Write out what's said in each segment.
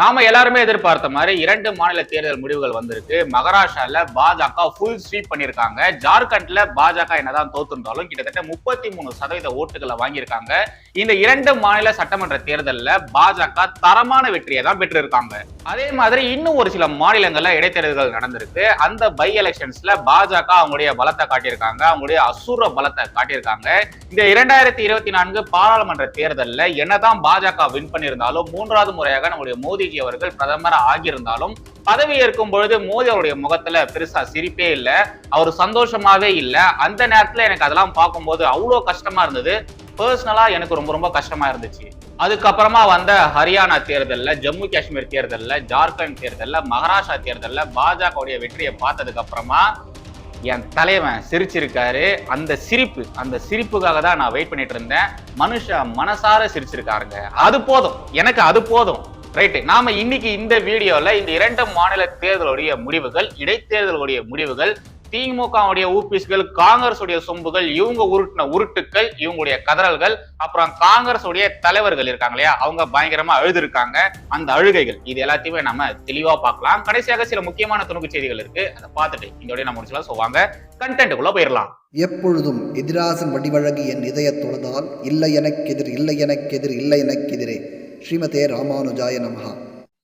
நாம எல்லாருமே எதிர்பார்த்த மாதிரி இரண்டு மாநில தேர்தல் முடிவுகள் வந்திருக்கு. மகாராஷ்டிரால பாஜக ஃபுல் ஸ்வீப் பண்ணிருக்காங்க ஜார்க்கண்ட்ல பாஜக என்னதான் தோத்துருந்தாலும் கிட்டத்தட்ட முப்பத்தி மூணு சதவீத ஓட்டுகளை வாங்கியிருக்காங்க. இந்த இரண்டு மாநில சட்டமன்ற தேர்தலில் பாஜக தரமான வெற்றியை தான் பெற்றிருக்காங்க. அதே மாதிரி இன்னும் ஒரு சில மாநிலங்கள்ல இடைத்தேர்தல்கள் நடந்திருக்கு. அந்த பை எலெக்ஷன்ஸ்ல பாஜக அவங்களுடைய பலத்தை காட்டியிருக்காங்க. அவங்களுடைய அசுர பலத்தை காட்டியிருக்காங்க. இந்த இரண்டாயிரத்தி இருபத்தி நான்கு பாராளுமன்ற தேர்தலில் என்னதான் பாஜக வின் பண்ணியிருந்தாலும் மூன்றாவது முறையாக நம்முடைய மோடிஜி அவர்கள் பிரதமர் ஆகியிருந்தாலும் பதவி ஏற்கும் பொழுது மோடி அவருடைய முகத்துல பெருசா சிரிப்பே இல்ல. அவர் சந்தோஷமாவே இல்ல. அந்த நேரத்துல எனக்கு அதெல்லாம் பார்க்கும்போது அவ்வளோ கஷ்டமா இருந்தது. பர்சனலா எனக்கு ரொம்ப ரொம்ப கஷ்டமா இருந்துச்சு. அதுக்கப்புறமா வந்த ஹரியானா தேர்தல்ல ஜம்மு காஷ்மீர் தேர்தலில் ஜார்க்கண்ட் தேர்தலில் மகாராஷ்டிரா தேர்தலில் பாஜகவுடைய வெற்றியை பார்த்ததுக்கு அப்புறமா என் தலைவன் சிரிச்சிருக்காரு. அந்த சிரிப்பு அந்த சிரிப்புக்காக தான் நான் வெயிட் பண்ணிட்டு இருந்தேன். மனுஷன் மனசார சிரிச்சிருக்காருங்க. அது போதும். எனக்கு அது போதும். ரைட்டு நாம இன்னைக்கு இந்த வீடியோல இந்த இரண்டு மாநில தேர்தலுடைய முடிவுகள் இடைத்தேர்தலுடைய முடிவுகள் திமுகவுடைய ஊபிஸ்கள் காங்கிரஸ் உடைய சொம்புகள் இவங்க உருட்டின உருட்டுக்கள் இவங்களுடைய கதறல்கள் அப்புறம் காங்கிரஸ் உடைய தலைவர்கள் இருக்காங்க இல்லையா? அவங்க பயங்கரமா அழுதுருக்காங்க. அந்த அழுகைகள் இது எல்லாத்தையுமே நம்ம தெளிவா பார்க்கலாம். கடைசியாக சில முக்கியமான துணுக்கு செய்திகள் இருக்கு. அதை பார்த்துட்டு இதோட நம்ம முடிச்சலாம் சொல்லுவாங்க கண்டென்ட்டுக்குள்ள போயிடலாம். எப்பொழுதும் எதிராசன் வடிவழகு என் இதய தொழுதால் இல்லை எனக்கெதிர் இல்லை எனக்கெதிர் இல்லை எனக்கெதிரே ஸ்ரீமதே ராமானுஜாய நமஹா.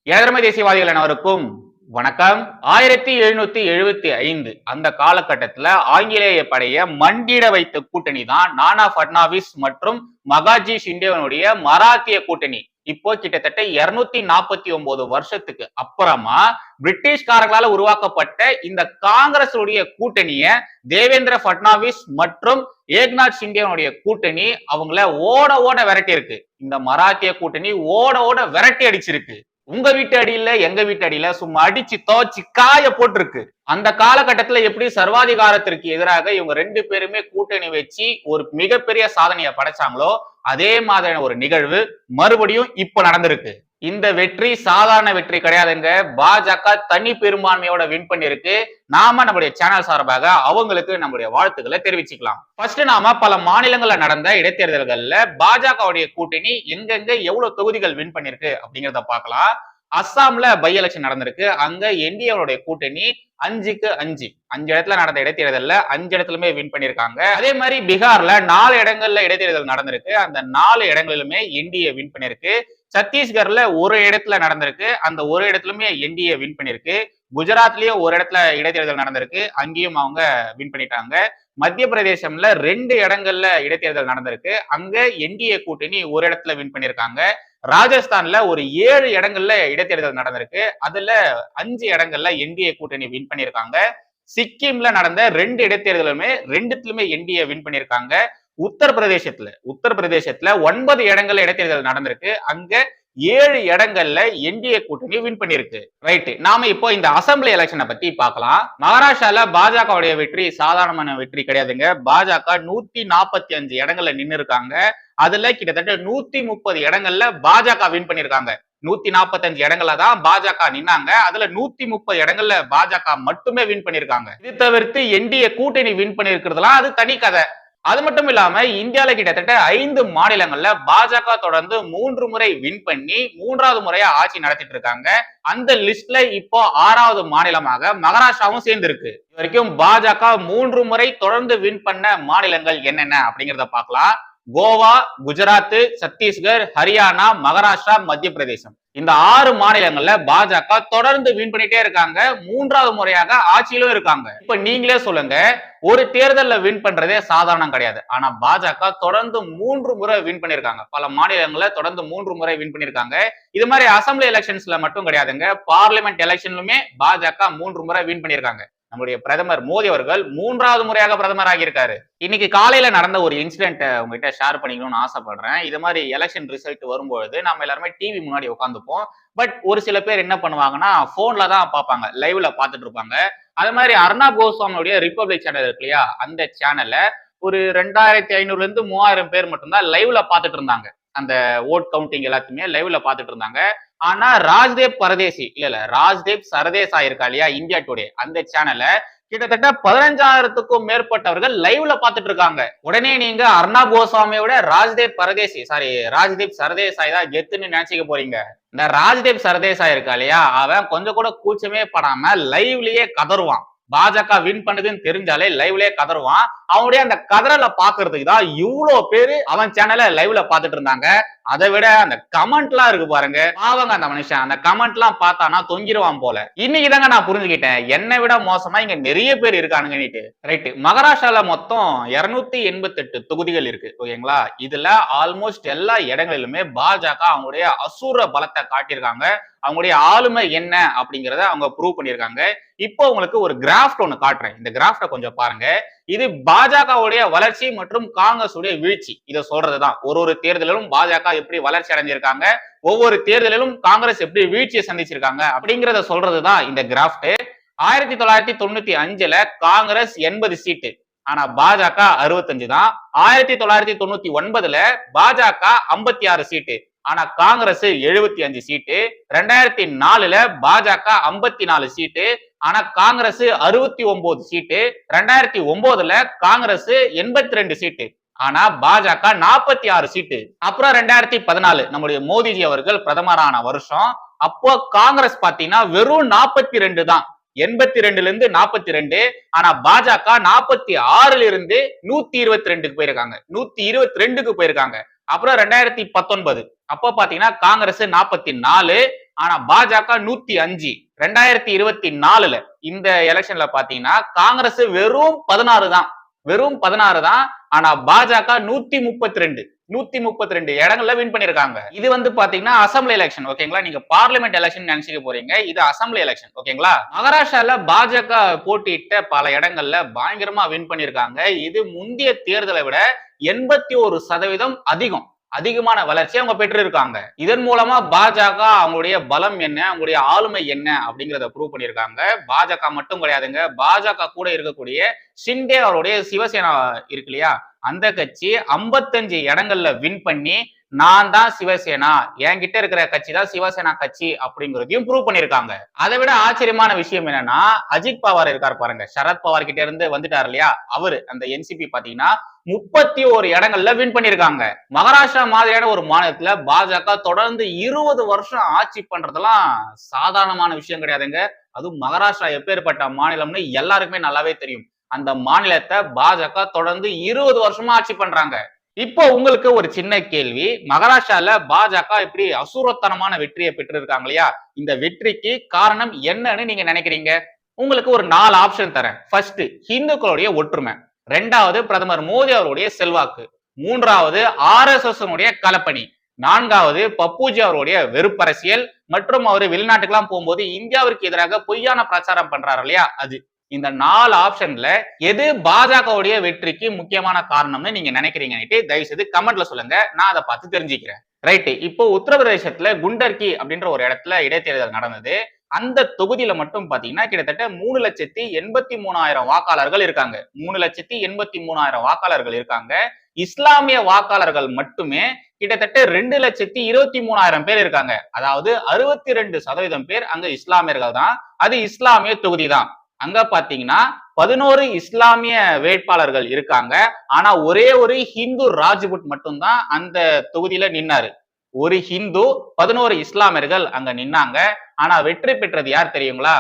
ஏழமை தேசியவாதிகள் அனைவருக்கும் வணக்கம். ஆயிரத்தி எழுநூத்தி எழுபத்தி ஐந்து அந்த காலகட்டத்துல ஆங்கிலேய படைய மண்டிட வைத்த கூட்டணி தான் நானா பட்னாவிஸ் மற்றும் மகாஜி ஷிண்டேவனுடைய மராத்திய கூட்டணி. இப்போ கிட்டத்தட்ட இருநூத்தி நாற்பத்தி ஒன்பது வருஷத்துக்கு அப்புறமா பிரிட்டிஷ்காரர்களால உருவாக்கப்பட்ட இந்த காங்கிரஸுடைய கூட்டணிய தேவேந்திர பட்னாவிஸ் மற்றும் ஏக்நாத் சிண்டியனுடைய கூட்டணி அவங்கள ஓட ஓட விரட்டி இருக்கு இந்த மராத்திய கூட்டணி ஓட ஓட விரட்டி அடிச்சிருக்கு. உங்க வீட்டு அடியில எங்க வீட்டு அடியில சும்மா அடிச்சு தோச்சு காய போட்டிருக்கு. அந்த காலகட்டத்துல எப்படி சர்வாதிகாரத்திற்கு எதிராக இவங்க ரெண்டு பேருமே கூட்டணி வச்சு ஒரு மிகப்பெரிய சாதனையை படைச்சாங்களோ அதே மாதிரியான ஒரு நிகழ்வு மறுபடியும் இப்ப நடந்திருக்கு. இந்த வெற்றி சாதாரண வெற்றி கிடையாதுங்க. பாஜக தனி பெரும்பான்மையோட வின் பண்ணிருக்கு நாம நம்முடைய சேனல் சார்பாக அவங்களுக்கு நம்முடைய வாழ்த்துக்களை தெரிவிச்சுக்கலாம். ஃபர்ஸ்ட் நாம பல மாநிலங்கள்ல நடந்த இடைத்தேர்தல்கள்ல பாஜகவுடைய கூட்டணி எங்கெங்க எவ்வளவு தொகுதிகள் வின் பண்ணிருக்கு அப்படிங்கிறத பார்க்கலாம். அஸ்ஸாம்ல பை எலெக்ஷன் நடந்திருக்கு. அங்க என்டிஏவுடைய கூட்டணி அஞ்சுக்கு அஞ்சு. அஞ்சு இடத்துல நடந்த இடைத்தேர்தல்ல அஞ்சு இடத்துலயுமே வின் பண்ணிருக்காங்க அதே மாதிரி பீகார்ல நாலு இடங்கள்ல இடைத்தேர்தல் நடந்திருக்கு. அந்த நாலு இடங்களிலுமே என்டிஏ வின் பண்ணிருக்கு சத்தீஸ்கர்ல ஒரு இடத்துல நடந்திருக்கு. அந்த ஒரு இடத்துலயுமே என்டிஏ வின் பண்ணிருக்கு குஜராத்லயே ஒரு இடத்துல இடைத்தேர்தல் நடந்திருக்கு. அங்கேயும் அவங்க வின் பண்ணிட்டாங்க. மத்திய பிரதேசம்ல ரெண்டு இடங்கள்ல இடைத்தேர்தல் நடந்திருக்கு. அங்க என்டிஏ கூட்டணி ஒரு இடத்துல வின் பண்ணிருக்காங்க ராஜஸ்தான்ல ஒரு ஏழு இடங்கள்ல இடைத்தேர்தல் நடந்திருக்கு. அதுல அஞ்சு இடங்கள்ல என்டிஏ கூட்டணி வின் பண்ணிருக்காங்க சிக்கிம்ல நடந்த ரெண்டு இடைத்தேர்தலுமே ரெண்டுத்துலயுமே என்டிஏ வின் பண்ணிருக்காங்க உத்தரப்பிரதேசத்துல உத்தரப்பிரதேசத்துல ஒன்பது இடங்கள் இடைத்தேர்தல் நடந்திருக்கு. அங்க ஏழு இடங்கள்ல என்டிஏ கூட்டணி வின் பண்ணிருக்கு ரைட்டு நாம இப்போ இந்த அசம்பிளி எலெக்ஷனை பத்தி பார்க்கலாம். மகாராஷ்டிரால பாஜகவுடைய வெற்றி சாதாரணமான வெற்றி கிடையாதுங்க. பாஜக நூத்தி நாற்பத்தி அஞ்சு இடங்கள்ல நின்று இருக்காங்க அதுல கிட்டத்தட்ட நூத்தி முப்பது இடங்கள்ல பாஜக வின் பண்ணிருக்காங்க நூத்தி நாற்பத்தஞ்சு இடங்கள்ல தான் பாஜக நின்னாங்க. அதுல நூத்தி முப்பது இடங்கள்ல பாஜக மட்டுமே வின் பண்ணிருக்காங்க இது தவிர்த்து என்டிஏ கூட்டணி வின் பண்ணிருக்கிறதுலாம் அது தனி கதை. அது மட்டும் இல்லாம இந்தியாவில கிட்டத்தட்ட ஐந்து மாநிலங்கள்ல பாஜக தொடர்ந்து மூன்று முறை வின் பண்ணி மூன்றாவது முறையா ஆட்சி நடத்திட்டு இருக்காங்க. அந்த லிஸ்ட்ல இப்போ ஆறாவது மாநிலமாக மகாராஷ்டிராவும் சேர்ந்திருக்கு. இது வரைக்கும் பாஜக மூன்று முறை தொடர்ந்து வின் பண்ண மாநிலங்கள் என்னென்ன அப்படிங்கறத பார்க்கலாம். கோவா குஜராத் சத்தீஸ்கர் ஹரியானா மகாராஷ்டிரா மத்திய பிரதேசம் இந்த ஆறு மாநிலங்கள்ல பாஜக தொடர்ந்து வின் பண்ணிட்டே இருக்காங்க. மூன்றாவது முறையாக ஆட்சியிலும் இருக்காங்க. இப்ப நீங்களே சொல்லுங்க ஒரு தேர்தல்ல வின் பண்றதே சாதாரணம் கிடையாது. ஆனா பாஜக தொடர்ந்து மூன்று முறை வின் பண்ணிருக்காங்க பல மாநிலங்கள்ல தொடர்ந்து மூன்று முறை வின் பண்ணிருக்காங்க இது மாதிரி அசம்பிளி எலெக்ஷன்ஸ்ல மட்டும் கிடையாதுங்க. பார்லிமெண்ட் எலெக்ஷன்லுமே பாஜக மூன்று முறை வின் பண்ணிருக்காங்க நம்முடைய பிரதமர் மோடி அவர்கள் மூன்றாவது முறையாக பிரதமர் ஆகியிருக்காரு. இன்னைக்கு காலையில நடந்த ஒரு இன்சிடென்ட் உங்ககிட்ட ஷேர் பண்ணிக்கணும்னு ஆசைப்படுறேன். இது மாதிரி எலெக்ஷன் ரிசல்ட் வரும்பொழுது நம்ம எல்லாருமே டிவி முன்னாடி உட்காந்துப்போம் பட் ஒரு சில பேர் என்ன பண்ணுவாங்கன்னா போன்ல தான் பார்ப்பாங்க லைவ்ல பார்த்துட்டு இருப்பாங்க. அது மாதிரி அர்ணாப் கோஸ்வாமியுடைய ரிப்பப்ளிக் சேனல் இருக்கு இல்லையா அந்த சேனல்ல ஒரு ரெண்டாயிரத்தி ஐநூறுல இருந்து மூவாயிரம் பேர் மட்டும்தான் லைவ்ல பார்த்துட்டு இருந்தாங்க. அந்த ஓட் கவுண்டிங் எல்லாத்தையுமே லைவ்ல பார்த்துட்டு இருந்தாங்க. ஆனா ராஜ்தேவ் பரதேசி இல்ல இல்ல ராஜ்தேவ் சரதேசா இருக்கா இல்லையா? இந்தியா டுடே அந்த சேனல்ல கிட்டத்தட்ட பதினஞ்சாயிரத்துக்கும் மேற்பட்டவர்கள் லைவ்ல பாத்துட்டு இருக்காங்க. உடனே நீங்க அர்ணாப் கோஸ்வாமியோட ராஜ்தேவ் பரதேசி சாரி ராஜ்தீப் சரதேசாய் தான் கெத்துன்னு நினைச்சுக்க போறீங்க. இந்த ராஜ்தேப் சரதேசாய் இருக்கா இல்லையா? அவன் கொஞ்சம் கூட கூச்சமே படாம லைவ்லயே கதருவான். பாஜக வின் பண்ணுதுன்னு தெரிஞ்சாலே லைவ்லயே கதருவான். அவனுடைய அந்த கதறலை பாக்குறதுக்கு தான் இவ்வளவு பேரு அவன் சேனல லைவ்ல பாத்துட்டு இருந்தாங்க. அதை விட அந்த கமெண்ட் எல்லாம் இருக்கு பாருங்க. பாவங்க அந்த மனுஷன். அந்த கமெண்ட் எல்லாம் பார்த்தானா தொங்கிருவான் போல. இன்னைக்கு தாங்க நான் புரிஞ்சுக்கிட்டேன். என்னை விட மோசமா இங்க நிறைய பேர் இருக்கானுங்கன்னுட்டு ரைட் மகாராஷ்டிரால மொத்தம் இருநூத்தி எண்பத்தி எட்டு தொகுதிகள் இருக்கு. ஓகேங்களா? இதுல ஆல்மோஸ்ட் எல்லா இடங்களிலுமே பாஜக அவங்களுடைய அசூர பலத்தை காட்டியிருக்காங்க. அவங்களுடைய ஆளுமை என்ன அப்படிங்கறத அவங்க ப்ரூவ் பண்ணியிருக்காங்க. இப்போ உங்களுக்கு ஒரு கிராஃப்ட் ஒன்னு காட்டுறேன். இந்த கிராஃப்டை கொஞ்சம் பாருங்க. இது பாஜகவுடைய வளர்ச்சி மற்றும் காங்கிரஸ் உடைய வீழ்ச்சி. இதை சொல்றதுதான். ஒரு ஒரு தேர்தலிலும் பாஜக எப்படி வளர்ச்சி அடைஞ்சிருக்காங்க ஒவ்வொரு தேர்தலிலும் காங்கிரஸ் எப்படி வீழ்ச்சியை சந்திச்சிருக்காங்க அப்படிங்கறத சொல்றதுதான் இந்த கிராஃப்ட். ஆயிரத்தி தொள்ளாயிரத்தி தொண்ணூத்தி அஞ்சுல காங்கிரஸ் எண்பது சீட்டு ஆனா பாஜக அறுபத்தஞ்சு தான். ஆயிரத்தி தொள்ளாயிரத்தி தொண்ணூத்தி ஒன்பதுல பாஜக ஐம்பத்தி ஆறு சீட்டு ஆனா காங்கிரஸ் எழுபத்தி அஞ்சு சீட்டு. ரெண்டாயிரத்தி நாலுல பாஜக ஐம்பத்தி நாலு சீட்டு. ஆனா காங்கிரஸ் அறுபத்தி ஒன்பது சீட்டு ரெண்டாயிரத்தி ஒன்பதுல காங்கிரஸ் எண்பத்தி ரெண்டு சீட்டு ஆனா பாஜக நாற்பத்தி ஆறு சீட்டு. அப்புறம் ரெண்டாயிரத்தி பதினாலு நம்முடைய மோடிஜி அவர்கள் பிரதமரான வருஷம். அப்போ காங்கிரஸ் பாத்தீங்கன்னா வெறும் நாற்பத்தி ரெண்டு தான். எண்பத்தி ரெண்டுல இருந்து நாற்பத்தி ரெண்டு ஆனா பாஜக நாற்பத்தி ஆறுல இருந்து நூத்தி இருபத்தி ரெண்டுக்கு போயிருக்காங்க. நூத்தி இருபத்தி ரெண்டுக்கு போயிருக்காங்க. அப்புறம் ரெண்டாயிரத்தி பத்தொன்பது அப்போ பாத்தீங்கன்னா காங்கிரஸ் நாற்பத்தி நாலு ஆனா பாஜக நூத்தி அஞ்சு. ரெண்டாயிரத்தி இருபத்தி நாலுல இந்த எலெக்ஷன்ல பாத்தீங்கன்னா காங்கிரஸ் வெறும் பதினாறு தான். வெறும் பதினாறு தான். ஆனா பாஜக நூத்தி முப்பத்தி ரெண்டு நூத்தி முப்பத்தி ரெண்டு இடங்கள்ல வின் பண்ணிருக்காங்க. இது வந்து பாத்தீங்கன்னா அசம்பிளி எலெக்ஷன் ஓகேங்களா நீங்க பார்லிமெண்ட் எலெக்ஷன் நினைச்சுக்க போறீங்க. இது அசம்பிளி எலெக்ஷன் ஓகேங்களா மகாராஷ்டிரால பாஜக போட்டியிட்ட பல இடங்கள்ல பயங்கரமா வின் பண்ணிருக்காங்க. இது முந்தைய தேர்தலை விட எண்பத்தி ஒரு சதவீதம் அதிகம். அதிகமான வளர்ச்சி அவங்க பெற்றிருக்காங்க. இதன் மூலமா பாஜக அவங்களுடைய பலம் என்ன அவங்களுடைய ஆளுமை என்ன அப்படிங்கிறத ப்ரூவ் பண்ணியிருக்காங்க. பாஜக மட்டும் கிடையாதுங்க. பாஜக கூட இருக்கக்கூடிய ஷிண்டே அவருடைய சிவசேனா இருக்கு இல்லையா? அந்த கட்சி ஐம்பத்தஞ்சு இடங்கள்ல வின் பண்ணி நான் தான் சிவசேனா. என்கிட்ட இருக்கிற கட்சி தான் சிவசேனா கட்சி அப்படிங்கிறதையும் ப்ரூவ் பண்ணிருக்காங்க அதை விட ஆச்சரியமான விஷயம் என்னன்னா அஜித் பவார் இருக்கார் பாருங்க. சரத் பவார் கிட்ட இருந்து வந்துட்டார் இல்லையா? அவரு அந்த என்சிபி பாத்தீங்கன்னா முப்பத்தி ஒரு இடங்கள்ல வின் பண்ணிருக்காங்க மகாராஷ்டிரா மாதிரியான ஒரு மாநிலத்துல பாஜக தொடர்ந்து இருபது வருஷம் ஆட்சி பண்றதெல்லாம் சாதாரணமான விஷயம் கிடையாதுங்க. அதுவும் மகாராஷ்டிரா எப்பேற்பட்ட மாநிலம்னு எல்லாருக்குமே நல்லாவே தெரியும். அந்த மாநிலத்தை பாஜக தொடர்ந்து இருபது வருஷமா ஆட்சி பண்றாங்க. இப்போ உங்களுக்கு ஒரு சின்ன கேள்வி. மகாராஷ்டிரால பாஜக இப்படி அசூரத்தனமான வெற்றியை பெற்றிருக்காங்க இல்லையா? இந்த வெற்றிக்கு காரணம் என்னன்னு நீங்க நினைக்கிறீங்க? உங்களுக்கு ஒரு நாலு ஆப்ஷன் தரேன். ஃபர்ஸ்ட் ஹிந்துக்களுடைய ஒற்றுமை. ரெண்டாவது பிரதமர் மோடி அவருடைய செல்வாக்கு. மூன்றாவது ஆர் எஸ் எஸ் கலப்பணி நான்காவது பப்புஜி அவருடைய வெறுப்பரசியல். மற்றும் அவர் வெளிநாட்டுக்கெல்லாம் போகும்போது இந்தியாவிற்கு எதிராக பொய்யான பிரச்சாரம் பண்றாரு இல்லையா? அது. இந்த நாலு ஆப்ஷன்ல எது பாஜகவுடைய வெற்றிக்கு முக்கியமான காரணம்னு நீங்க நினைக்கிறீங்கன்னுட்டு தயவு செய்து கமெண்ட்ல சொல்லுங்க. நான் அதை பார்த்து தெரிஞ்சுக்கிறேன். ரைட்டு இப்போ உத்தரப்பிரதேசத்துல குண்டர்கி அப்படின்ற ஒரு இடத்துல இடைத்தேர்தல் நடந்தது. அந்த தொகுதியில மட்டும் பாத்தீங்கன்னா கிட்டத்தட்ட மூணு லட்சத்தி எண்பத்தி மூணாயிரம் வாக்காளர்கள் இருக்காங்க. மூணு லட்சத்தி எண்பத்தி மூணாயிரம் வாக்காளர்கள் இருக்காங்க. இஸ்லாமிய வாக்காளர்கள் மட்டுமே கிட்டத்தட்ட ரெண்டு லட்சத்தி இருபத்தி மூணாயிரம் பேர் இருக்காங்க. அதாவது அறுபத்தி ரெண்டு சதவீதம் பேர் அங்க இஸ்லாமியர்கள் தான். அது இஸ்லாமிய தொகுதி தான். அங்க பாத்தீங்கன்னா பதினோரு இஸ்லாமிய வேட்பாளர்கள் இருக்காங்க. ஆனா ஒரே ஒரு ஹிந்து ராஜ்புட் மட்டும்தான் அந்த தொகுதியில நின்னாரு. ஒரு ஹிந்து பதினோரு இஸ்லாமியர்கள் அங்க நின்னாங்க. ஆனா வெற்றி பெற்றது யார் தெரியுங்களா?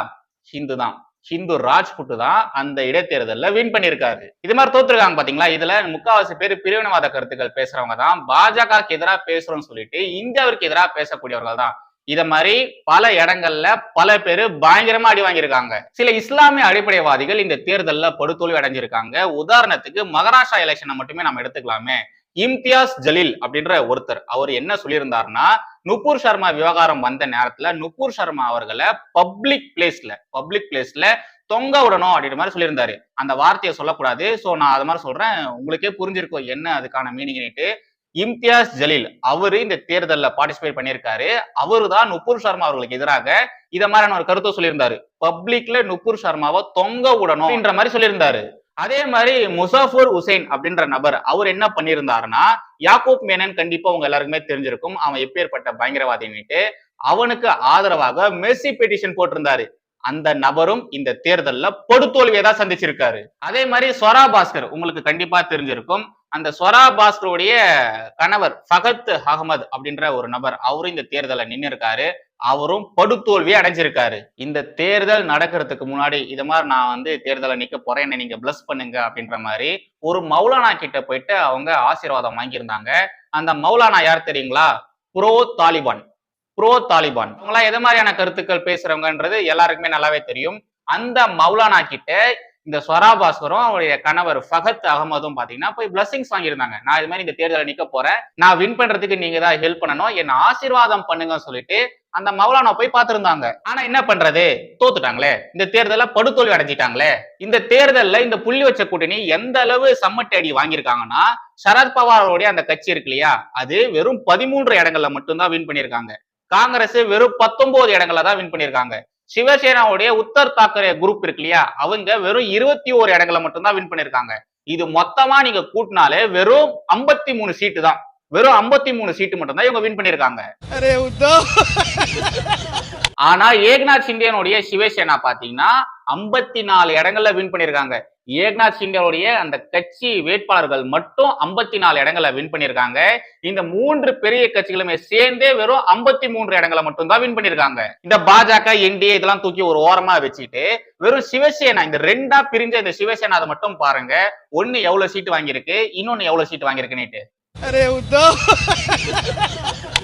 ஹிந்து தான். ஹிந்து ராஜ்புட் தான் அந்த இடைத்தேர்தலில் வின் பண்ணியிருக்காரு. இது மாதிரி தோத்துருக்காங்க பாத்தீங்களா? இதுல முக்காவாசி பேர் பிரிவினவாத கருத்துக்கள் பேசுறவங்க தான். பாஜகவுக்கு எதிராக பேசுறோம்னு சொல்லிட்டு இந்தியாவிற்கு எதிராக பேசக்கூடியவர்கள் தான். இத மாதிரி பல இடங்கள்ல பல பேர் பயங்கரமா அடி வாங்கியிருக்காங்க. சில இஸ்லாமிய அடிப்படைவாதிகள் இந்த தேர்தல்ல படுதோல்வி அடைஞ்சிருக்காங்க. உதாரணத்துக்கு மகாராஷ்டிரா எலெக்ஷனை மட்டுமே நம்ம எடுத்துக்கலாமே. இம்தியாஸ் ஜலீல் அப்படின்ற ஒருத்தர் அவர் என்ன சொல்லியிருந்தாருன்னா நுப்பூர் சர்மா விவகாரம் வந்த நேரத்துல நுப்பூர் சர்மா அவர்களை பப்ளிக் பிளேஸ்ல பப்ளிக் பிளேஸ்ல தொங்க விடணும் அப்படின்ற மாதிரி சொல்லியிருந்தாரு. அந்த வார்த்தையை சொல்லக்கூடாது. சோ நான் அது மாதிரி சொல்றேன். உங்களுக்கே புரிஞ்சிருக்கும் என்ன அதுக்கான மீனிங்னுட்டு இம்தியாஸ் ஜலீல் அவரு இந்த தேர்தலில் பார்ட்டிசிபேட் பண்ணியிருக்காரு. அவரு தான் நுப்பூர் சர்மா அவர்களுக்கு எதிராக இத மாதிரியான ஒரு கருத்தை சொல்லியிருந்தாரு. பப்ளிக்ல நுப்பூர் சர்மாவை தொங்க விடணும் அப்படின்ற மாதிரி சொல்லியிருந்தாரு. அதே மாதிரி முசாஃபர் உசைன் அப்படின்ற நபர் அவர் என்ன பண்ணியிருந்தாருன்னா யாக்கூப் மேனன் கண்டிப்பா உங்க எல்லாருக்குமே தெரிஞ்சிருக்கும். அவன் எப்பேற்பட்ட பயங்கரவாதின்னுட்டு அவனுக்கு ஆதரவாக மெர்சி பெட்டிஷன் போட்டிருந்தாரு. அந்த நபரும் இந்த தேர்தல்ல படுதோல்வியை தான் சந்திச்சிருக்காரு. அதே மாதிரி ஸ்வரா பாஸ்கர் உங்களுக்கு கண்டிப்பா தெரிஞ்சிருக்கும். அந்த ஸ்வரா பாஸ்கருடைய கணவர் ஃபகத் அகமது அப்படின்ற ஒரு நபர் அவரும் இந்த தேர்தலை நின்று இருக்காரு அவரும் படுத்தோல்வியை அடைஞ்சிருக்காரு. இந்த தேர்தல் நடக்கிறதுக்கு முன்னாடி இது மாதிரி நான் வந்து தேர்தலை நிக்க போறேன் என்னை நீங்க பிளஸ் பண்ணுங்க அப்படின்ற மாதிரி ஒரு மௌலானா கிட்ட போயிட்டு அவங்க ஆசீர்வாதம் வாங்கியிருந்தாங்க. அந்த மௌலானா யார் தெரியுங்களா? Pro Taliban. Pro Taliban. அவங்களாம் எது மாதிரியான கருத்துக்கள் பேசுறவங்கன்றது எல்லாருக்குமே நல்லாவே தெரியும். அந்த மௌலானா கிட்ட இந்த ஸ்வரா பாஸ்கரும் அவருடைய கணவர் ஃபகத் அகமதும் பாத்தீங்கன்னா போய் பிளஸிங்ஸ் வாங்கியிருந்தாங்க. நான் இது மாதிரி இந்த தேர்தலை நிக்க போறேன். நான் வின் பண்றதுக்கு நீங்க தான் ஹெல்ப் பண்ணணும். என்ன ஆசீர்வாதம் பண்ணுங்கன்னு சொல்லிட்டு அந்த மௌலானா போய் பார்த்திருந்தாங்க. ஆனா என்ன பண்றது? தோத்துட்டாங்களே. இந்த தேர்தல படுதோல்வி அடைஞ்சிட்டாங்களே. இந்த தேர்தல்ல இந்த புள்ளி வச்ச கூட்டணி எந்த அளவு சம்மட்டி அடி வாங்கியிருக்காங்கன்னா சரத்பவாரோடைய அந்த கட்சி இருக்கு இல்லையா? அது வெறும் பதிமூன்று இடங்கள்ல மட்டும்தான் வின் பண்ணியிருக்காங்க. காங்கிரஸ் வெறும் பத்தொன்பது இடங்கள்ல தான் வின் பண்ணியிருக்காங்க. சிவசேனாவுடைய உத்தர் தாக்கரே குரூப் இருக்கு இல்லையா? அவங்க வெறும் இருபத்தி ஓரு இடங்களை மட்டும்தான் வின் பண்ணியிருக்காங்க. இது மொத்தமா நீங்க கூட்டினாலே வெறும் ஐம்பத்தி மூணு சீட்டு தான். வெறும் ஐம்பத்தி மூணு சீட்டு மட்டும்தான் இவங்க வின் பண்ணிருக்காங்க ஆனா ஏக்நாத் சிண்டியனுடைய சிவசேனா பாத்தீங்கன்னா ஐம்பத்தி நாலு இடங்கள்ல வின் பண்ணியிருக்காங்க. ஏக்நாத் சிண்டியாவுடைய அந்த கட்சி வேட்பாளர்கள் மட்டும் ஐம்பத்தி நாலு இடங்களை வின் பண்ணியிருக்காங்க. இந்த மூன்று பெரிய கட்சிகளுமே சேர்ந்தே வெறும் ஐம்பத்தி மூன்று இடங்களை மட்டும்தான் வின் பண்ணியிருக்காங்க. இந்த பாஜக என்டிஏ இதெல்லாம் தூக்கி ஒரு ஓரமா வச்சுட்டு வெறும் சிவசேனா இந்த ரெண்டா பிரிஞ்ச இந்த சிவசேனா அதை மட்டும் பாருங்க. ஒன்னு எவ்வளவு சீட்டு வாங்கியிருக்கு இன்னொன்னு எவ்வளவு சீட்டு வாங்கியிருக்குன்னு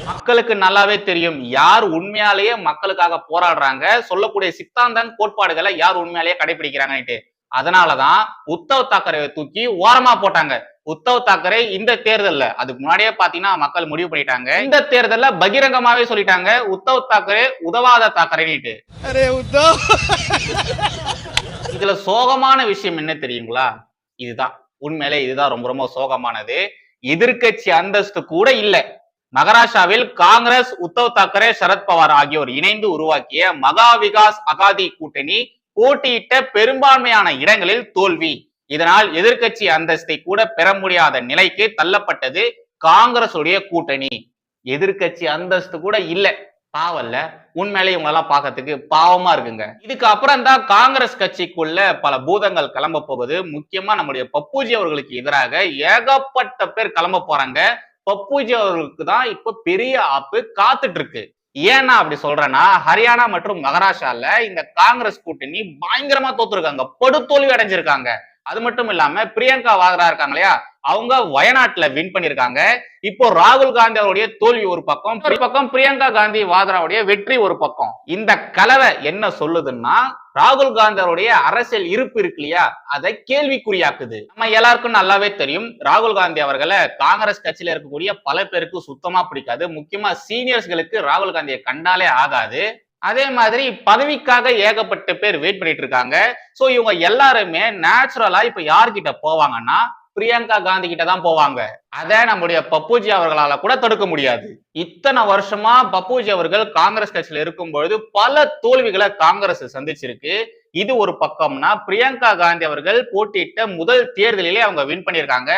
மக்களுக்கு நல்லாவே தெரியும் யார் உண்மையாலேயே மக்களுக்காக போராடுறாங்க சொல்லக்கூடிய சித்தாந்தன் கோட்பாடுகளை யார் உண்மையாலேயே கடைபிடிக்கிறாங்கன்ட்டு அதனாலதான் உத்தவ் தாக்கரே தூக்கி ஓரமா போட்டாங்க. உத்தவ் தாக்கரே இந்த தேர்தல்ல அதுக்கு முன்னாடியே பாத்தீங்கன்னா மக்கள் முடிவு பண்ணிட்டாங்க. இந்த தேர்தல்ல பகிரங்கமாவே சொல்லிட்டாங்க உத்தவ் தாக்கரே உதவாத தாக்கரேன்னுட்டு. இதுல சோகமான விஷயம் என்ன தெரியுங்களா? இதுதான். உண்மையிலே இதுதான் ரொம்ப ரொம்ப சோகமானது. எதிர்கட்சி அந்தஸ்து கூட இல்லை. மகாராஷ்டிராவில் காங்கிரஸ் உத்தவ் தாக்கரே சரத்பவார் ஆகியோர் இணைந்து உருவாக்கிய மகா விகாஸ் அகாதி கூட்டணி போட்டியிட்ட பெரும்பான்மையான இடங்களில் தோல்வி. இதனால் எதிர்கட்சி அந்தஸ்தை கூட பெற முடியாத நிலைக்கு தள்ளப்பட்டது காங்கிரஸ் உடைய கூட்டணி. எதிர்கட்சி அந்தஸ்து கூட இல்ல. பாவல்ல உண்மையிலே இவங்களெல்லாம் பார்க்கறதுக்கு பாவமா இருக்குங்க. இதுக்கு அப்புறம் தான் காங்கிரஸ் கட்சிக்குள்ள பல பூதங்கள் கிளம்ப போகுது. முக்கியமா நம்முடைய பப்புஜி அவர்களுக்கு எதிராக ஏகப்பட்ட பேர் கிளம்ப போறாங்க. பப்புஜி அவர்களுக்கு தான் இப்ப பெரிய ஆப்பு காத்துட்டு இருக்கு ஏன்னா அப்படி சொல்றேன்னா ஹரியானா மற்றும் மகாராஷ்டிரால இந்த காங்கிரஸ் கூட்டணி பயங்கரமா தோத்துருக்காங்க. படுதோல்வி அடைஞ்சிருக்காங்க. அது மட்டும் இல்லாம பிரியங்கா வாத்ரா இருக்காங்க இல்லையா? அவங்க வயநாட்டுல வின் பண்ணிருக்காங்க இப்போ ராகுல் காந்தி அவருடைய தோல்வி ஒரு பக்கம் ஒரு பக்கம் பிரியங்கா காந்தி வாத்ராவுடைய வெற்றி ஒரு பக்கம். இந்த கலவை என்ன சொல்லுதுன்னா ராகுல் காந்தி அவருடைய அரசியல் இருப்பு இருக்கு இல்லையா? அதை கேள்விக்குறியாக்குது. நம்ம எல்லாருக்கும் நல்லாவே தெரியும் ராகுல் காந்தி அவர்களை காங்கிரஸ் கட்சியில இருக்கக்கூடிய பல பேருக்கு சுத்தமா பிடிக்காது. முக்கியமா சீனியர்ஸ்களுக்கு ராகுல் காந்தியை கண்டாலே ஆகாது. அதே மாதிரி பதவிக்காக ஏகப்பட்ட பேர் வெயிட் பண்ணிட்டு இருக்காங்க. ஸோ இவங்க எல்லாருமே நேச்சுரலா இப்ப யார்கிட்ட போவாங்கன்னா பிரியங்கா காந்தி கிட்ட தான் போவாங்க. அதை நம்முடைய பப்புஜி அவர்களால கூட தடுக்க முடியாது. இத்தனை வருஷமா பப்புஜி அவர்கள் காங்கிரஸ் கட்சியில இருக்கும் பொழுது பல தோல்விகளை காங்கிரஸ் சந்திச்சிருக்கு. இது ஒரு பக்கம்னா பிரியங்கா காந்தி அவர்கள் போட்டியிட்ட முதல் தேர்தலிலே அவங்க வின் பண்ணியிருக்காங்க.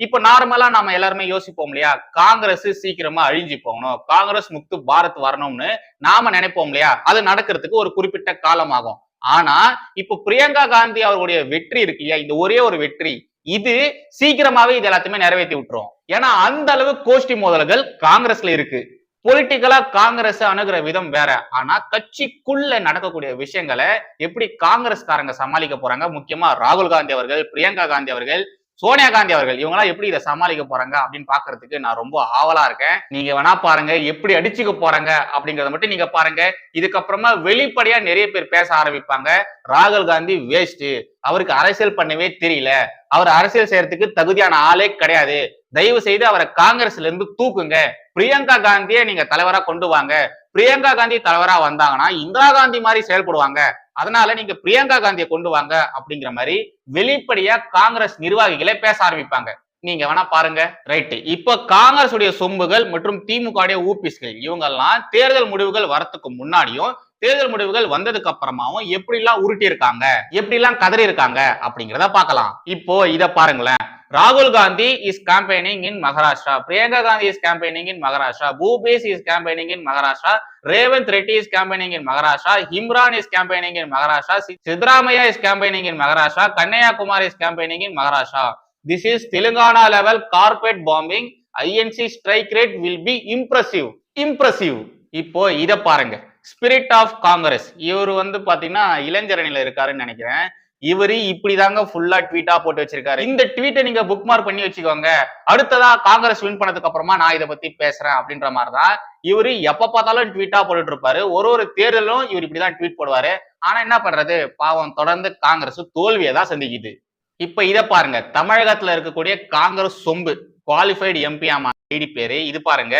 இப்ப நார்மலா நாம எல்லாருமே யோசிப்போம் இல்லையா? காங்கிரஸ் சீக்கிரமா அழிஞ்சு போகணும். காங்கிரஸ் முக்து பாரத் வரணும்னு நாம நினைப்போம் இல்லையா? அது நடக்கிறதுக்கு ஒரு குறிப்பிட்ட காலம் ஆகும் ஆனா இப்ப பிரியங்கா காந்தி அவர்களுடைய வெற்றி இருக்கு இல்லையா? இந்த ஒரே ஒரு வெற்றி. இது சீக்கிரமாவே இது எல்லாத்தையுமே நிறைவேற்றி விட்டுரும். ஏன்னா அந்த அளவு கோஷ்டி மோதல்கள் காங்கிரஸ்ல இருக்கு. பொலிட்டிக்கலா காங்கிரஸ் அணுகிற விதம் வேற. ஆனா கட்சிக்குள்ள நடக்கக்கூடிய விஷயங்களை எப்படி காங்கிரஸ்காரங்க சமாளிக்க போறாங்க? முக்கியமா ராகுல் காந்தி அவர்கள் பிரியங்கா காந்தி அவர்கள் சோனியா காந்தி அவர்கள் இவங்களாம் எப்படி இதை சமாளிக்க போறாங்க அப்படின்னு பாக்குறதுக்கு நான் ரொம்ப ஆவலா இருக்கேன். நீங்க வேணா பாருங்க எப்படி அடிச்சுக்க போறாங்க அப்படிங்கறத மட்டும் நீங்க பாருங்க. இதுக்கப்புறமா வெளிப்படையா நிறைய பேர் பேச ஆரம்பிப்பாங்க. ராகுல் காந்தி வேஸ்ட் அவருக்கு அரசியல் பண்ணவே தெரியல. அவர் அரசியல் செய்யறதுக்கு தகுதியான ஆளே கிடையாது. தயவு செய்து அவரை காங்கிரஸ்ல இருந்து தூக்குங்க. பிரியங்கா காந்தியை நீங்க தலைவரா கொண்டு வாங்க. பிரியங்கா காந்தி தலைவரா வந்தாங்கன்னா இந்திரா காந்தி மாதிரி செயல்படுவாங்க. அதனால நீங்க பிரியங்கா காந்தியை கொண்டு வாங்க அப்படிங்கிற மாதிரி வெளிப்படையா காங்கிரஸ் நிர்வாகிகளே பேச ஆரம்பிப்பாங்க. நீங்க வேணா பாருங்க. ரைட்டு இப்ப காங்கிரஸ் உடைய சொம்புகள் மற்றும் திமுக ஊபிஸ்கள் இவங்கெல்லாம் தேர்தல் முடிவுகள் வரத்துக்கு முன்னாடியும் தேர்தல் முடிவுகள் வந்ததுக்கு அப்புறமாவும் எப்படி எல்லாம் உருட்டி இருக்காங்க எப்படி எல்லாம் கதறி இருக்காங்க அப்படிங்கிறத பார்க்கலாம். இப்போ இத பாருங்களேன். ராகுல் Gandhi is campaigning in Maharashtra Priyanka Gandhi is campaigning in Maharashtra Bhupesh is campaigning in Maharashtra Revanth Reddy is campaigning in Maharashtra Imran is campaigning in Maharashtra C- Siddaramaiah is campaigning in Maharashtra Kanyakumari is campaigning in Maharashtra this is Telangana level corporate bombing INC strike rate will be impressive impressive இப்போ இதை பாருங்க. Spirit of Congress இவர் வந்து பாத்தீங்கன்னா இளைஞரணியில இருக்காருன்னு நினைக்கிறேன். இவரு இப்படிதாங்க ஃபுல்லா ட்வீட்டா போட்டு வச்சிருக்காரு. இந்த ட்வீட்டை நீங்க புக் மார்க் பண்ணி வச்சுக்கோங்க. அடுத்ததா காங்கிரஸ் வின் பண்ணதுக்கு அப்புறமா நான் இதை பத்தி பேசுறேன் அப்படின்ற மாதிரிதான் இவரு எப்ப பார்த்தாலும் ட்வீட்டா போட்டுட்டு இருப்பாரு ஒரு ஒரு தேர்தலும் இவர் இப்படிதான் ட்வீட் போடுவாரு. ஆனா என்ன பண்றது? பாவம் தொடர்ந்து காங்கிரஸ் தோல்வியை தான் சந்திக்குது. இப்ப இத பாருங்க. தமிழகத்துல இருக்கக்கூடிய காங்கிரஸ் சொம்பு குவாலிஃபைடு எம்பி ஆமா ஐடி பேரு இது பாருங்க.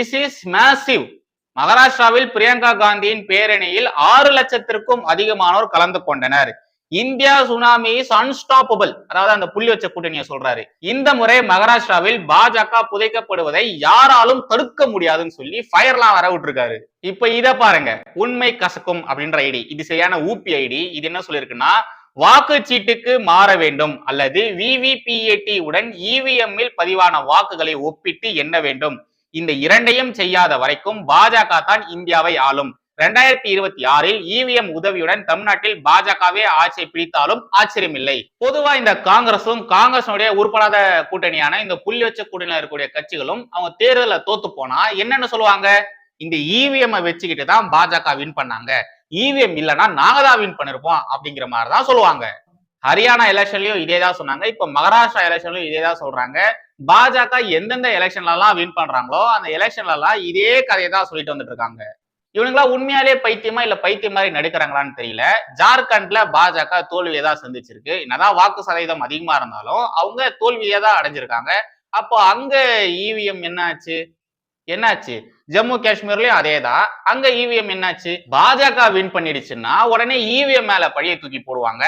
இஸ் இஸ் மேசிவ் மகாராஷ்டிராவில் பிரியங்கா காந்தியின் பேரணியில் ஆறு லட்சத்திற்கும் அதிகமானோர் கலந்து கொண்டனர். இந்தியா சுனாமி இஸ் அன்ஸ்டாப்பபிள் அதாவது அந்த புள்ளி வச்ச கூட்டணியை சொல்றாரு. இந்த முறை மகாராஷ்டிராவில் பாஜக புதைக்கப்படுவதை யாராலும் தடுக்க முடியாதுன்னு சொல்லி ஃபயர்லாம் வர விட்டுருக்காரு. இப்ப இத பாருங்க. உண்மை கசக்கும் அப்படின்ற ஐடி. இது சரியான ஊபி ஐடி. இது என்ன சொல்லிருக்குன்னா வாக்குச்சீட்டுக்கு மாற வேண்டும் அல்லது விவிபிஏடி உடன் இவிஎம் பதிவான வாக்குகளை ஒப்பிட்டு எண்ண வேண்டும். இந்த இரண்டையும் செய்யாத வரைக்கும் பாஜக தான் இந்தியாவை ஆளும். ரெண்டாயிரத்தி இருபத்தி ஆறில் இவிஎம் உதவியுடன் தமிழ்நாட்டில் பாஜகவே ஆட்சியை பிடித்தாலும் ஆச்சரியமில்லை. பொதுவா இந்த காங்கிரசும் காங்கிரசுடைய உருப்படாத கூட்டணியான இந்த புள்ளி வச்ச கூட்டணியில் இருக்கக்கூடிய கட்சிகளும் அவங்க தேர்தலில் தோத்து போனா என்னன்னு சொல்லுவாங்க? இந்த இவிஎம் வச்சுக்கிட்டு தான் பாஜக வின் பண்ணாங்க. இவிஎம் இல்லைன்னா நாங்க தான் வின் பண்ணிருப்போம் அப்படிங்கிற மாதிரி தான் சொல்லுவாங்க. ஹரியானா எலெக்ஷன்லயும் இதே தான் சொன்னாங்க. இப்ப மகாராஷ்டிரா எலெக்ஷன்லயும் இதே தான் சொல்றாங்க. பாஜக எந்தெந்த எலெக்ஷன்ல எல்லாம் வின் பண்றாங்களோ அந்த எலெக்ஷன்ல எல்லாம் இதே கதையை தான் சொல்லிட்டு வந்துட்டு இருக்காங்க. இவனுங்களா உண்மையாலே பைத்தியமா இல்ல பைத்தியம் மாதிரி நடிக்கிறாங்களான்னு தெரியல. ஜார்க்கண்ட்ல பாஜக தோல்வியை தான் சந்திச்சிருக்கு. என்னதான் வாக்கு சதவீதம் அதிகமா இருந்தாலும் அவங்க தோல்வியை தான் அடைஞ்சிருக்காங்க. அப்போ அங்க இவிஎம் என்னாச்சு? என்னாச்சு? ஜம்மு காஷ்மீர்லயும் அதே தான் அங்க இவிஎம் என்னாச்சு? பாஜக வின் பண்ணிடுச்சுன்னா உடனே இவிஎம் மேல பழிய தூக்கி போடுவாங்க.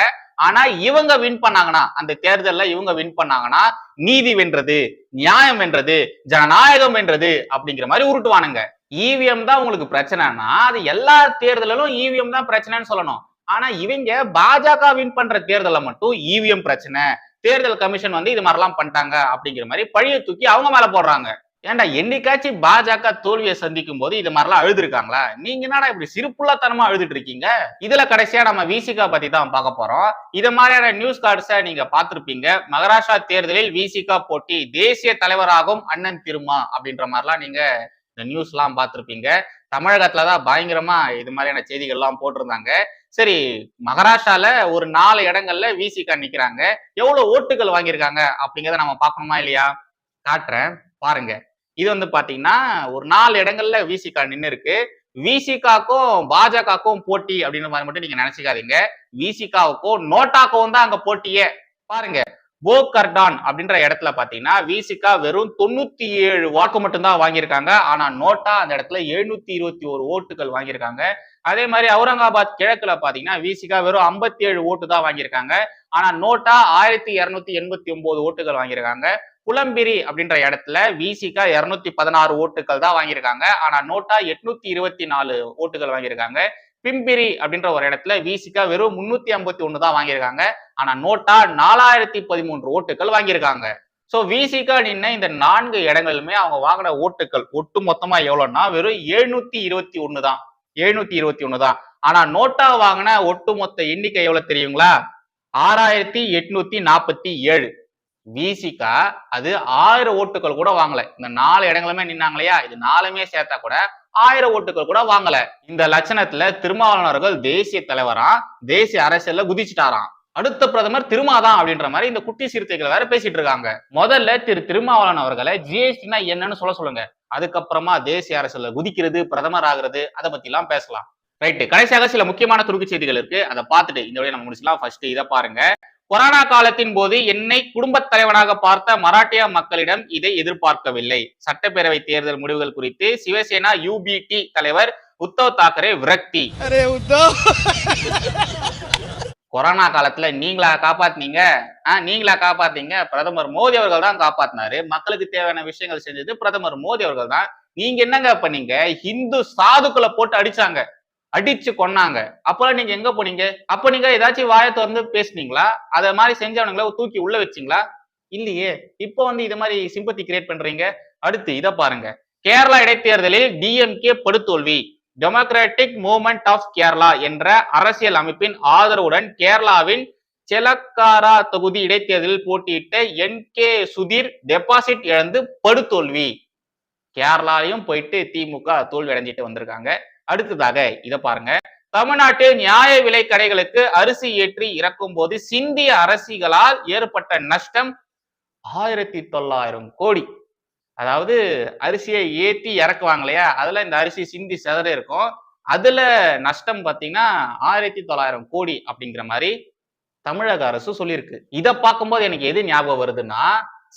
ஆனா இவங்க வின் பண்ணாங்கன்னா அந்த தேர்தல்ல இவங்க வின் பண்ணாங்கன்னா நீதி வென்றது நியாயம் வென்றது ஜனநாயகம் வென்றது அப்படிங்கிற மாதிரி உருட்டுவானுங்க. இவிஎம் தான் உங்களுக்கு பிரச்சனைனா அது எல்லா தேர்தலிலும் இவிஎம் தான் பிரச்சனைன்னு சொல்லணும். ஆனா இவங்க பாஜக வின் பண்ற தேர்தலில் மட்டும் இவிஎம் பிரச்சனை தேர்தல் கமிஷன் வந்து இது மாதிரிலாம் பண்ணிட்டாங்க அப்படிங்கிற மாதிரி பழிய தூக்கி அவங்க மேல போடுறாங்க. ஏன்டா என்னைக்காச்சும் பாஜக தோல்வியை சந்திக்கும் போது இது மாதிரிலாம் அழுதுருக்காங்களா? நீங்க என்னடா இப்படி சிறுப்புள்ளத்தனமா எழுதிட்டு இருக்கீங்க? இதுல கடைசியா நம்ம விசிகா பத்தி தான் பார்க்க போறோம். இது மாதிரியான நியூஸ் கார்ட்ஸை நீங்க பார்த்திருப்பீங்க. மகாராஷ்டிரா தேர்தலில் விசிகா போட்டி தேசிய தலைவராகும் அண்ணன் திருமா அப்படின்ற மாதிரிலாம் நீங்க இந்த நியூஸ்லாம் பார்த்துருப்பீங்க. தமிழகத்துல தான் பயங்கரமா இது மாதிரியான செய்திகள்லாம் போட்டிருந்தாங்க. சரி மகாராஷ்டிரால ஒரு நாலு இடங்கள்ல விசிகா நிக்கிறாங்க. எவ்வளவு ஓட்டுகள் வாங்கியிருக்காங்க அப்படிங்கிறத நம்ம பார்க்கணுமா இல்லையா? காட்டுறேன். பாருங்க. இது வந்து பாத்தீங்கன்னா ஒரு நாலு இடங்கள்ல விசிகா நின்று இருக்கு விசிகாக்கும் பாஜகவுக்கும் போட்டி அப்படின்ற மாதிரி மட்டும் நீங்க நினைச்சுக்காதீங்க. விசிகாவுக்கும் நோட்டாக்கும் தான் அங்க போட்டியே. பாருங்க. போகர்டான் அப்படின்ற இடத்துல பாத்தீங்கன்னா விசிகா வெறும் தொண்ணூத்தி ஏழு வாக்கு மட்டும்தான் வாங்கியிருக்காங்க. ஆனா நோட்டா அந்த இடத்துல எழுநூத்தி இருபத்தி ஒரு ஓட்டுகள் வாங்கியிருக்காங்க. அதே மாதிரி அவுரங்காபாத் கிழக்குல பாத்தீங்கன்னா விசிகா வெறும் ஐம்பத்தி ஏழு ஓட்டு தான் வாங்கியிருக்காங்க. ஆனா நோட்டா ஆயிரத்தி இருநூத்தி எண்பத்தி ஒன்பது ஓட்டுகள் வாங்கியிருக்காங்க. புலம்பிரி அப்படின்ற இடத்துல விசிகா இருநூத்தி பதினாறு ஓட்டுகள் தான் வாங்கியிருக்காங்க. ஆனா நோட்டா எட்நூத்தி இருபத்தி நாலு ஓட்டுகள் வாங்கியிருக்காங்க. பிம்பிரி அப்படின்ற ஒரு இடத்துல விசிகா வெறும் முன்னூத்தி ஐம்பத்தி ஒண்ணு தான் வாங்கியிருக்காங்க. ஆனா நோட்டா நாலாயிரத்தி பதிமூன்று ஓட்டுகள் வாங்கியிருக்காங்க. ஸோ விசிகா நின்ன இந்த நான்கு இடங்களுமே அவங்க வாங்கின ஓட்டுகள் ஒட்டு மொத்தமா எவ்வளோன்னா வெறும் எழுநூத்தி இருபத்தி ஒன்று தான். எழுநூத்தி இருபத்தி ஒன்று தான். ஆனா நோட்டா வாங்கின ஒட்டு மொத்த எண்ணிக்கை எவ்வளவு தெரியுங்களா? ஆறாயிரத்தி எட்நூத்தி நாற்பத்தி ஏழு. விசிகா அது ஆயிரம் ஓட்டுகள் கூட வாங்கல. இந்த நாலு இடங்களுமே நின்னாங்க இல்லையா? இது நாலுமே சேர்த்தா கூட ஆயிரம் ஓட்டுகள் கூட வாங்கல. இந்த லட்சணத்துல திருமாவளவர்கள் தேசிய தலைவரா தேசிய அரசியல்ல குதிச்சுட்டாராம். அடுத்த பிரதமர் திருமாதான் அப்படின்ற மாதிரி இந்த குட்டி சிறுத்தைகள் வேற பேசிட்டு இருக்காங்க. முதல்ல திரு திருமாவளவன் அவர்களை ஜிஎஸ்டினா என்னன்னு சொல்ல சொல்லுங்க. அதுக்கப்புறமா தேசிய அரசியல்ல குதிக்கிறது பிரதமர் ஆகிறது அதை பத்தி எல்லாம் பேசலாம். ரைட்டு கடைசியாக சில முக்கியமான துருக்கு செய்திகள் இருக்கு. அதை பார்த்துட்டு இந்த வழியை நம்ம முடிச்சுக்கலாம். ஃபர்ஸ்ட் இதை பாருங்க. கொரோனா காலத்தின் போது என்னை குடும்பத் தலைவனாக பார்த்த மராட்டிய மக்களிடம் இதை எதிர்பார்க்கவில்லை. சட்டப்பேரவை தேர்தல் முடிவுகள் குறித்து சிவசேனா யூபிடி தலைவர் உத்தவ் தாக்கரே விரக்தி. கொரோனா காலத்துல நீங்களா காப்பாத்தினீங்க? ஆஹ் நீங்களா காப்பாத்தீங்க பிரதமர் மோடி அவர்கள் தான் காப்பாத்தினாரு. மக்களுக்கு தேவையான விஷயங்கள் செஞ்சது பிரதமர் மோடி அவர்கள் தான். நீங்க என்னங்க பண்ணீங்க? ஹிந்து சாதுக்களை போட்டு அடிச்சாங்க. அடிச்சு கொன்னாங்க. அப்பெல்லாம் நீங்க எங்க போனீங்க? அப்ப நீங்க ஏதாச்சும் வாயை திறந்து பேசுனீங்களா? அதை மாதிரி செஞ்சவனுங்களை தூக்கி உள்ள வச்சீங்களா? இல்லையே. இப்போ வந்து இது மாதிரி சிம்பத்தி கிரியேட் பண்றீங்க. அடுத்து இதை பாருங்க. கேரளா இடைத்தேர்தலில் டிஎம்கே படுதோல்வி. டெமோக்ராட்டிக் மூவ்மெண்ட் ஆஃப் கேரளா என்ற அரசியல் அமைப்பின் ஆதரவுடன் கேரளாவின் செலக்காரா தொகுதி இடைத்தேர்தலில் போட்டியிட்ட என் கே சுதீர் டெபாசிட் இழந்து படுதோல்வி. கேரளாலையும் போயிட்டு திமுக தோல்வி அடைஞ்சிட்டு வந்திருக்காங்க. அடுத்ததாக இதை பாருங்க. தமிழ்நாட்டில் நியாய விலை கடைகளுக்கு அரிசி ஏற்றி இறக்கும் போது சிந்திய அரசிகளால் ஏற்பட்ட நஷ்டம் ஆயிரத்தி தொள்ளாயிரம் கோடி. அதாவது அரிசியை ஏற்றி இறக்குவாங்க இல்லையா? அதுல இந்த அரிசி சிந்தி செதற இருக்கும். அதுல நஷ்டம் பார்த்தீங்கன்னா ஆயிரத்தி தொள்ளாயிரம் கோடி அப்படிங்கிற மாதிரி தமிழக அரசு சொல்லியிருக்கு. இதை பார்க்கும்போது எனக்கு எது ஞாபகம் வருதுன்னா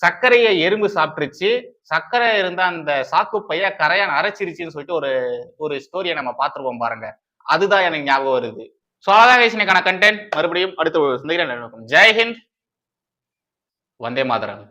சர்க்கரையை எறும்பு சாப்பிட்டுருச்சு. சர்க்கரை இருந்த அந்த சாக்கு பைய கரையான் அரைச்சிருச்சுன்னு சொல்லிட்டு ஒரு ஒரு ஸ்டோரியை நம்ம பார்த்துருப்போம் பாருங்க. அதுதான் எனக்கு ஞாபகம் வருது. ஸோ அதான் கண்டென்ட் மறுபடியும் அடுத்த ஒரு சிந்தனை ஜெய்ஹிந்த் வந்தே மாதரம்.